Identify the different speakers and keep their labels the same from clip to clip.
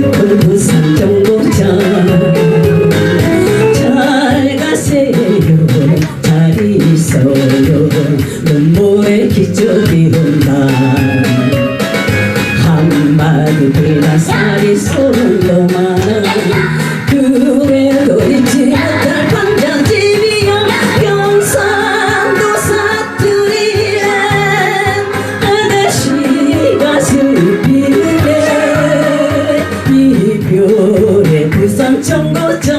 Speaker 1: 슬픈 부산 정동장. 잘 가세요. 잘 있어요. 눈물의 기적이 온다. 한마디 비나 살이 쏠려만. 청고장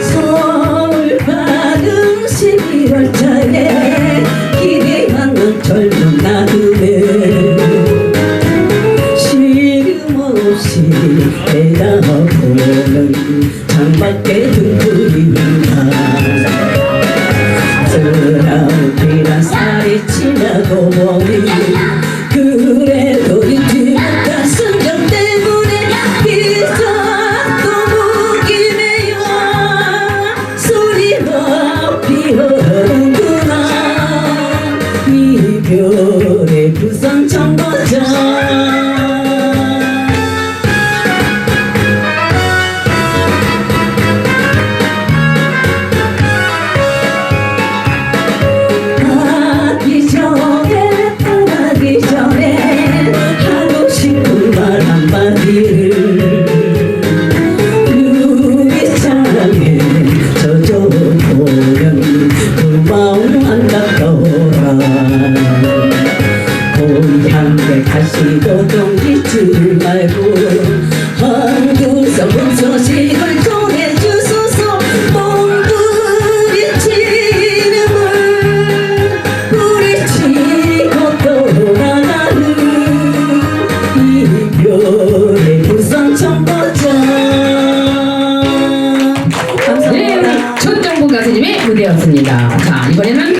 Speaker 1: 서울 가는 11월달에 기대하는 젊은 나그네 시름 없이 내다보는 창밖에 등 별의 부산 청거장 같습니다. 자, 이번에는